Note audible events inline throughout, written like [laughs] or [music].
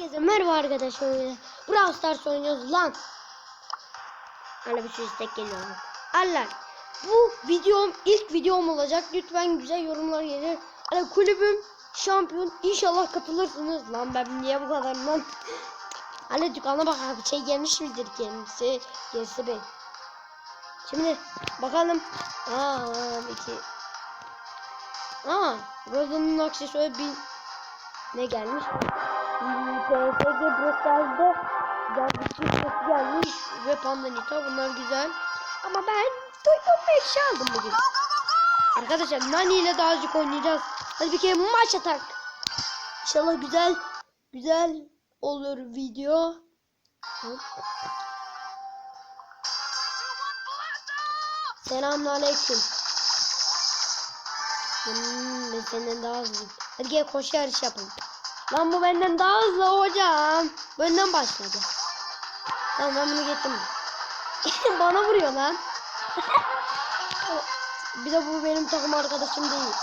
Herkese merhaba arkadaşlar. Brawl Stars oynuyoruz lan. Hala bir sürü istek geliyor. Allah. Bu videom ilk videom olacak. Lütfen güzel yorumlar gelir. Hani kulübüm şampiyon. İnşallah katılırsınız. Lan ben niye bu kadar lan? [laughs] Hani dükkana bak abi şey gelmiş midir kendisi? Gerisi bey. Şimdi bakalım. Aa iki. Aa Rosan'ın aksesuarı bin ne gelmiş? PSG Brokers'da yazıcı sesi gelmiş ve Pandanita bunlar güzel. Ama ben bir şey aldım bugün. Arkadaşlar Nani ile daha azıcık oynayacağız. Hadi bir kere maç atak. İnşallah güzel güzel olur video. Selamünaleyküm. Hmm, ben senden daha hızlıyım. Hadi gel koşu yarışı yapalım. Lan bu benden daha hızlı hocam. Benden başladı. Tamam ben bunu getirdim. [laughs] Bana vuruyor lan. [laughs] Bir de bu benim takım arkadaşım değil.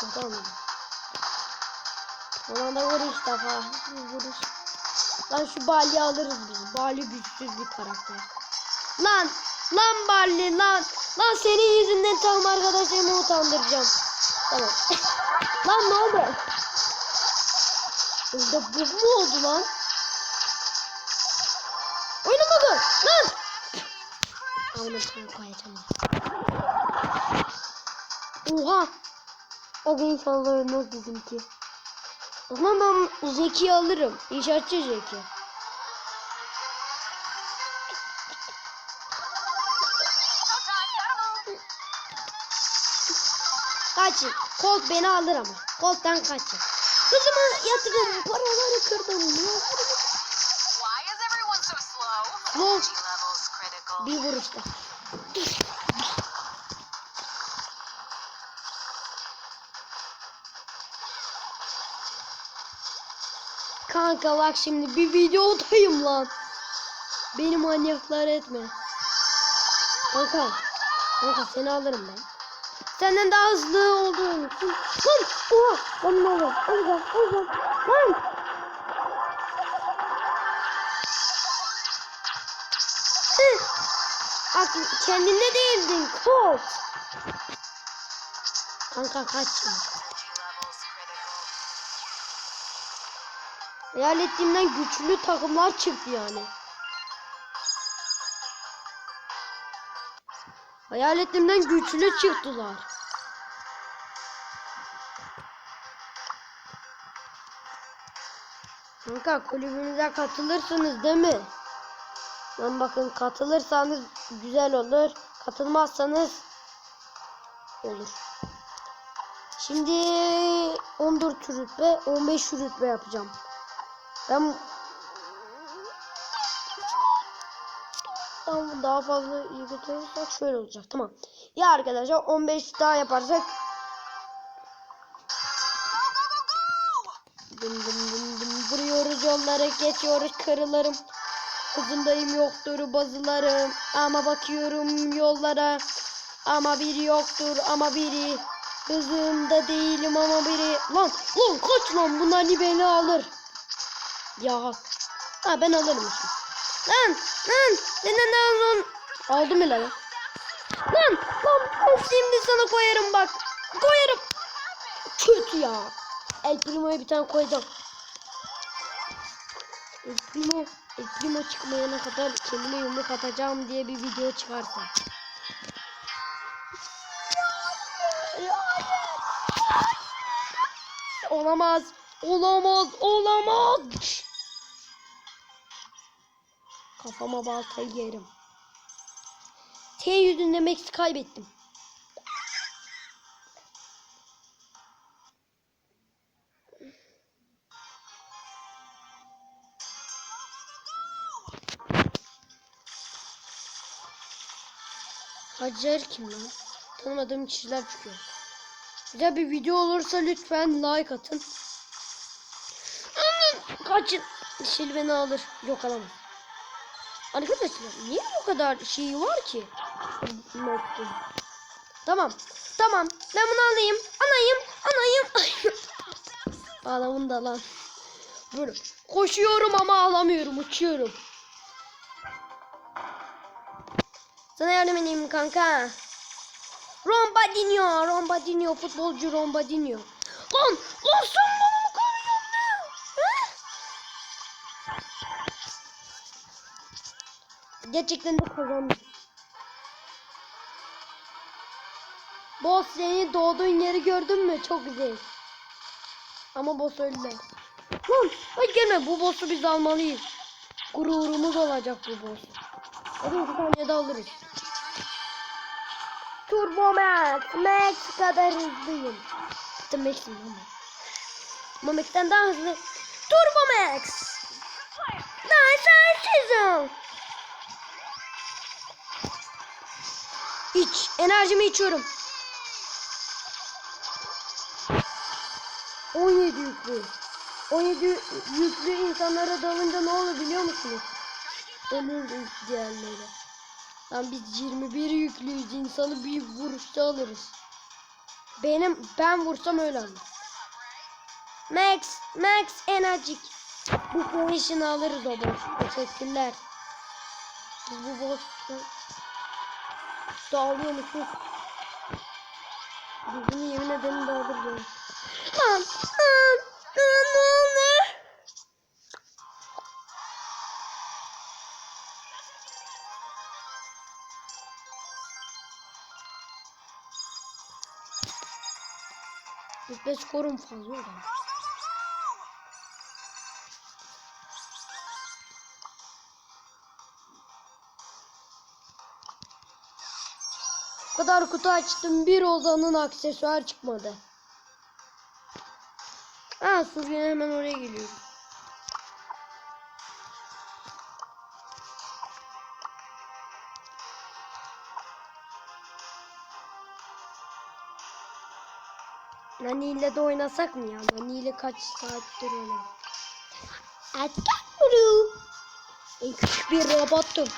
Çok da vuruş defa. Vuruş. Lan şu Bali alırız biz. Bali güçsüz bir karakter. Lan! Lan Bali lan! Lan senin yüzünden takım arkadaşımı utandıracağım. Tamam. [laughs] lan ne oldu? Burada bug mu oldu lan? Oynamadı. Lan! Amına koyayım koyacağım. Oha! O gün inşallah ölmez bizimki. O zaman ben Zeki alırım. İnşaatçı Zeki. Kaçın. Colt beni alır ama. Colt'tan kaçın. Kızıma yatırım. Paraları kırdım. Why is everyone so slow? No. Energy levels critical. Bir vuruşta. Kanka bak şimdi bir videodayım lan. Beni manyaklar etme. Kanka. Kanka seni alırım ben. Senden daha hızlı olduğum için. Lan! Oha! Lan ne olur? Olacağım, olacağım. Lan! Aklı kendinde değildin. Colt. Kanka kaç. Hayal ettiğimden güçlü takımlar çıktı yani. Hayal ettiğimden güçlü çıktılar. Kanka kulübümüze katılırsınız değil mi? Lan bakın katılırsanız güzel olur. Katılmazsanız olur. Şimdi 14 rütbe 15 rütbe yapacağım. Ben Tamam daha fazla iyi götürürsek şöyle olacak tamam. Ya arkadaşlar 15 daha yaparsak Dım dım dım dım vuruyoruz yolları geçiyoruz kırılırım. Kızımdayım yoktur bazılarım ama bakıyorum yollara ama biri yoktur ama biri Kızımda değilim ama biri lan lan kaç lan bunlar beni alır. Ya ha ben alırım şimdi. Lan lan senden daha lan aldım bile lan. Lan lan ben şimdi sana koyarım bak. Koyarım. Kötü ya. El Primo'ya bir tane koyacağım. El Primo, El Primo çıkmayana kadar kendime yumruk atacağım diye bir video çıkarsa. Olamaz. Olamaz. Olamaz. Kafama baltayı yerim. T yüzünde Max kaybettim. Hacer kim lan? Tanımadığım kişiler çıkıyor. Güzel bir video olursa lütfen like atın. Kaçın. Şil alır. Yok alamam. Arkadaşlar niye bu kadar şey var ki? Mektup. Tamam. Tamam. Ben bunu alayım. Anayım. Anayım. Adamın [laughs] da lan. Böyle koşuyorum ama alamıyorum. Uçuyorum. Sana yardım edeyim kanka. Rombadinho, Rombadinho, futbolcu Rombadinho. Lan, lan sen Gerçekten de kazandım. Boss seni doğduğun yeri gördün mü? Çok güzel. Ama boss öldü. Lan, ay gelme bu boss'u biz almalıyız. Gururumuz olacak bu boss. Hadi iki saniyede alırız. Turbo Max. Max kadar hızlıyım. Hatta Max'im ama. Ama Max'ten daha hızlı. Turbo Max. Daha sensiz İç. Enerjimi içiyorum. 17 yüklü. 17 yüklü insanlara dalınca ne olur biliyor musunuz? Ölür diğerleri. Lan biz 21 yüklüyüz. insanı bir vuruşta alırız. Benim ben vursam öyle alır. Max, Max enerjik. Bu konuşunu alırız o boss. Teşekkürler. Biz bu boss'ta dağılıyormuşuz. Biz bunu yemin ederim dağılırız. Lan, lan, lan ne olur? Bizde skorum fazla oldu. Kadar kutu açtım bir Ozan'ın aksesuar çıkmadı. Ha Suriye hemen oraya geliyor. Nani ile de oynasak mı ya? Nani ile kaç saattir oynadım. Atakuru. En küçük bir robottum.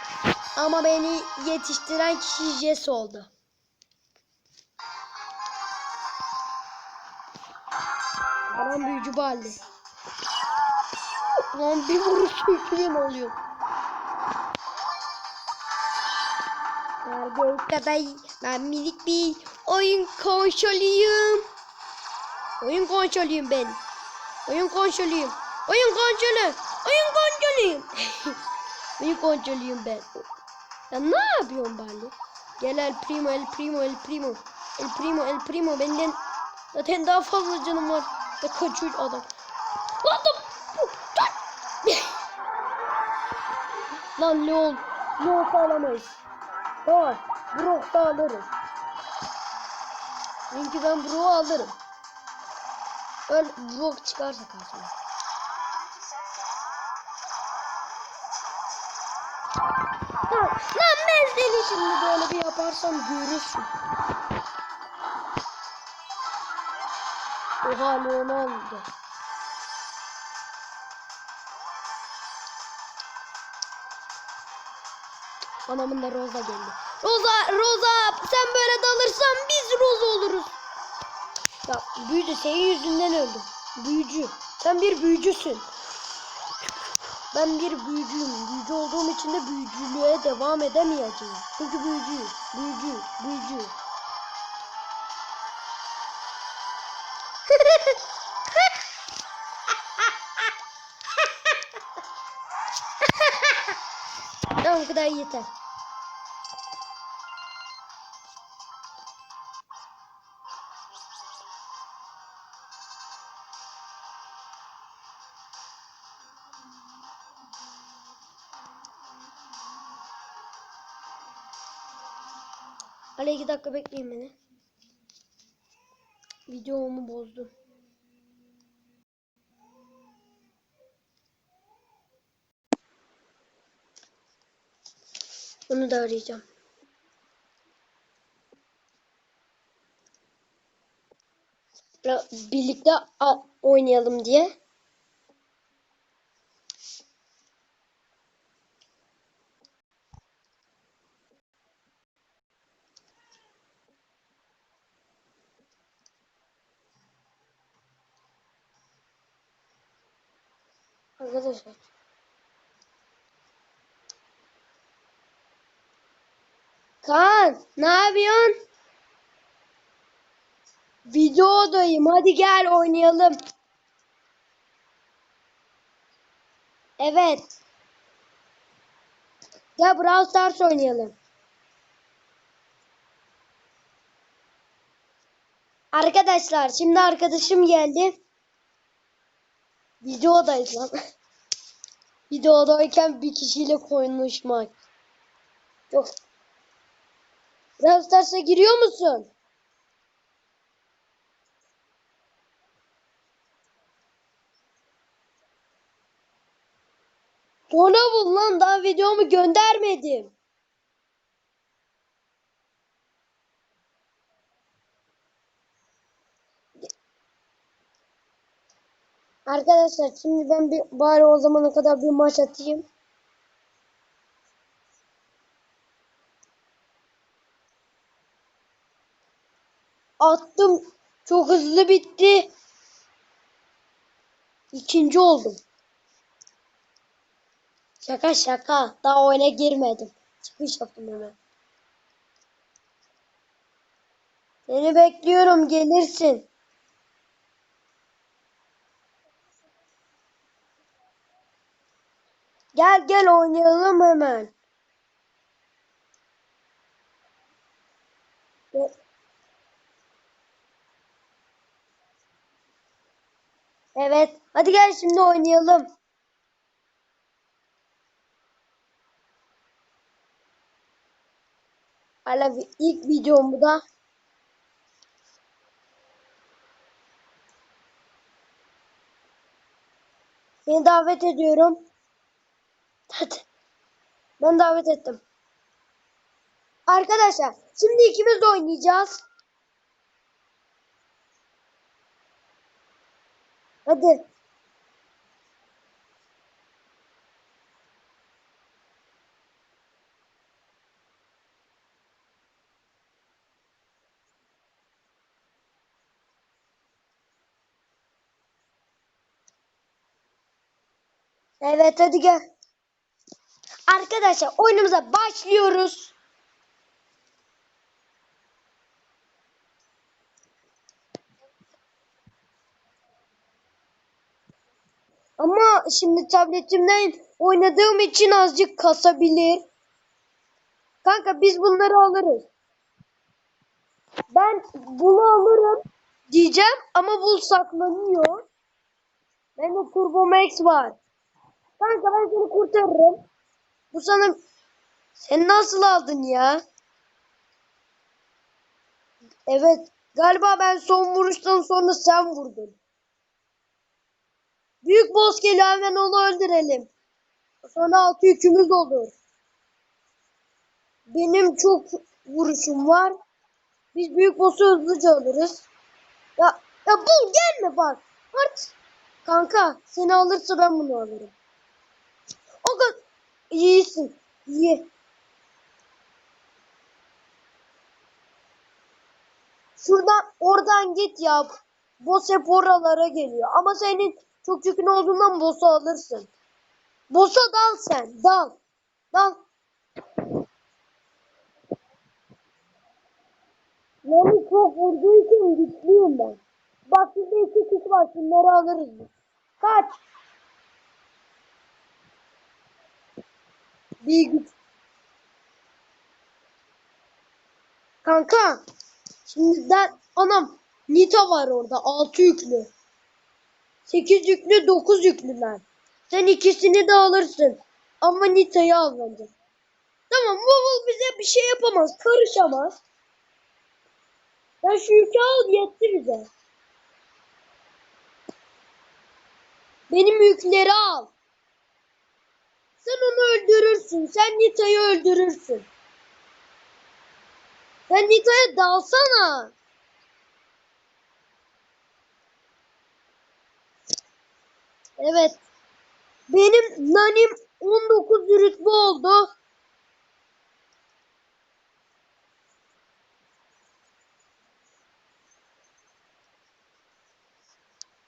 Ama beni yetiştiren kişi Jess oldu. Büyücü balli. Lan bir vuruş hükmün oluyor. Nerede kadar ben minik bir oyun konsoluyum. Oyun konsoluyum ben. Oyun konsoluyum. Oyun konsolu. Oyun konsoluyum. [laughs] oyun konsoluyum ben. Ya ne yapıyorsun Balli? Gel el primo el primo el primo. El primo el primo benden zaten daha fazla canım var. Ve kaçıyor adam. Lan da Lan [laughs] Leon. Leon alamayız. Var. Brock da alırız. Çünkü ben Brock'u alırım. Öyle Brock çıkarsa karşıma. Lan ben seni şimdi böyle bir yaparsam görürsün. Oha Leon aldı. Anamın da Rosa geldi. Rosa, Rosa sen böyle dalırsan biz Rosa oluruz. Ya büyücü senin yüzünden öldüm. Büyücü. Sen bir büyücüsün. Ben bir büyücüyüm. Büyücü olduğum için de büyücülüğe devam edemeyeceğim. Çünkü büyücü, büyücü, büyücü. [laughs] tamam bu kadar yeter. Hala iki dakika bekleyin beni. Videomu bozdu. Bunu da arayacağım. Ra- Birlikte oynayalım diye. Arkadaşlar. Kaan ne yapıyorsun? Videodayım. Hadi gel oynayalım. Evet. Gel Brawl Stars oynayalım. Arkadaşlar şimdi arkadaşım geldi. Videodayız lan. [laughs] Videodayken bir kişiyle konuşmak. Yok. Brawl giriyor musun? Sonra bul lan daha videomu göndermedim. Arkadaşlar şimdi ben bir bari o zamana kadar bir maç atayım. Attım. Çok hızlı bitti. İkinci oldum. Şaka şaka. Daha oyuna girmedim. Çıkış yaptım hemen. Seni bekliyorum. Gelirsin. Gel gel oynayalım hemen. Evet. Hadi gel şimdi oynayalım. Hala ilk videom bu da. Seni davet ediyorum. Hadi. Ben davet ettim. Arkadaşlar şimdi ikimiz de oynayacağız. Hadi. Evet hadi gel. Arkadaşlar oyunumuza başlıyoruz. Ama şimdi tabletimden oynadığım için azıcık kasabilir. Kanka biz bunları alırız. Ben bunu alırım diyeceğim ama bu saklanıyor. Bende Turbo Max var. Kanka ben seni kurtarırım. Bu sana... Sen nasıl aldın ya? Evet. Galiba ben son vuruştan sonra sen vurdun. Büyük boss geliyor hemen onu öldürelim. Sonra altı yükümüz olur. Benim çok vuruşum var. Biz büyük boss'u hızlıca alırız. Ya, ya bul gelme bak. Artık. Kanka seni alırsa ben bunu alırım. İyisin. İyi. Şuradan oradan git ya. Boss hep oralara geliyor. Ama senin çok yükün olduğundan boss'u alırsın. Boss'a dal sen. Dal. Dal. Beni çok vurduğu için güçlüyüm ben. Bak şurada iki kişi var. Şunları alırız. Kaç. Bir güç. Kanka. Şimdi ben anam Nita var orada. Altı yüklü. Sekiz yüklü, dokuz yüklüler. Sen ikisini de alırsın. Ama Nita'yı al bence. Tamam Vovul bize bir şey yapamaz. Karışamaz. Ben şu yükü al yetti bize. Benim yükleri al. Öldürürsün. Sen Nita'yı öldürürsün. Sen Nita'ya dalsana. Evet. Benim nanim 19 rütbe oldu.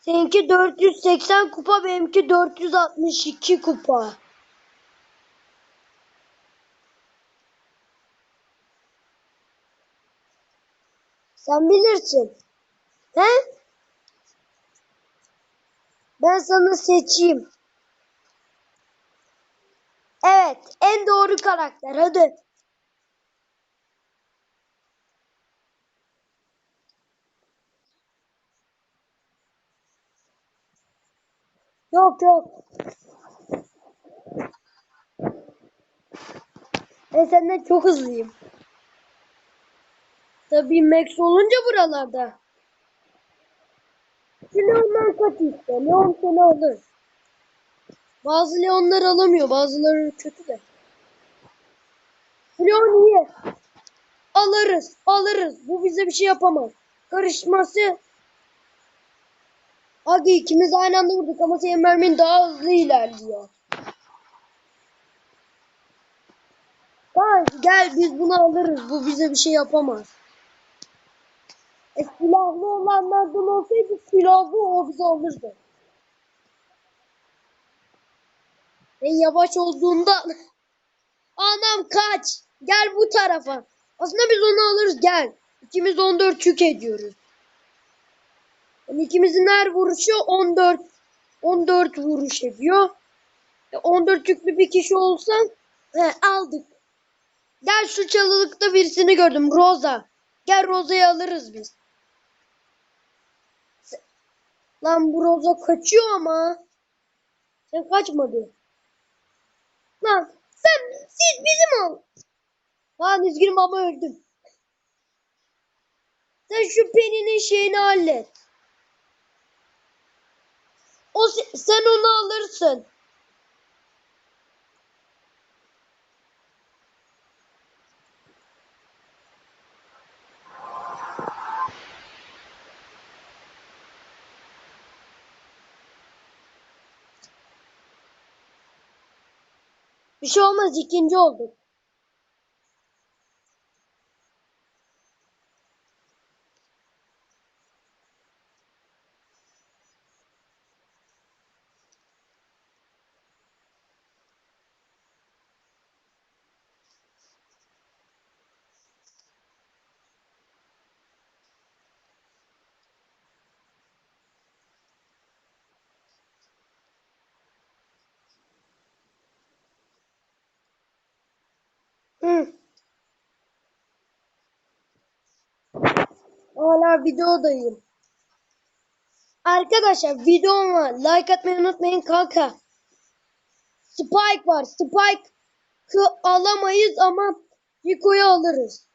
Seninki 480 kupa, benimki 462 kupa. Sen bilirsin. He? Ben sana seçeyim. Evet, en doğru karakter. Hadi. Yok yok. Ben senden çok hızlıyım. Tabii Max olunca buralarda. Şu Leon'dan kaç işte. Leon seni alır. Bazı Leon'lar alamıyor. Bazıları kötü de. Leon iyi. Alırız. Alırız. Bu bize bir şey yapamaz. Karışması. Hadi ikimiz aynı anda vurduk ama senin mermin daha hızlı ilerliyor. Tamam gel biz bunu alırız. Bu bize bir şey yapamaz. E, silahlı olanlardan olsaydı silahlı o bizi alırdı. En yavaş olduğunda [laughs] anam kaç. Gel bu tarafa. Aslında biz onu alırız gel. İkimiz 14 yük ediyoruz. Yani ikimizin her vuruşu 14 14 vuruş ediyor. E, 14 yüklü bir kişi olsan he, aldık. Gel şu çalılıkta birisini gördüm. Rosa. Gel Rosa'yı alırız biz. Lan bu Rosa kaçıyor ama. Sen kaçmadı. Lan sen siz bizim ol. Lan üzgünüm ama öldüm. Sen şu Penny'nin şeyini hallet. O se- sen onu alırsın. Bir şey olmaz ikinci olduk. Hala videodayım. Arkadaşlar videoma like atmayı unutmayın kanka. Spike var. Spike'ı alamayız ama Rico'yu alırız.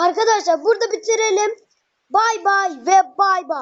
Arkadaşlar burada bitirelim. Bay bay ve bay bay.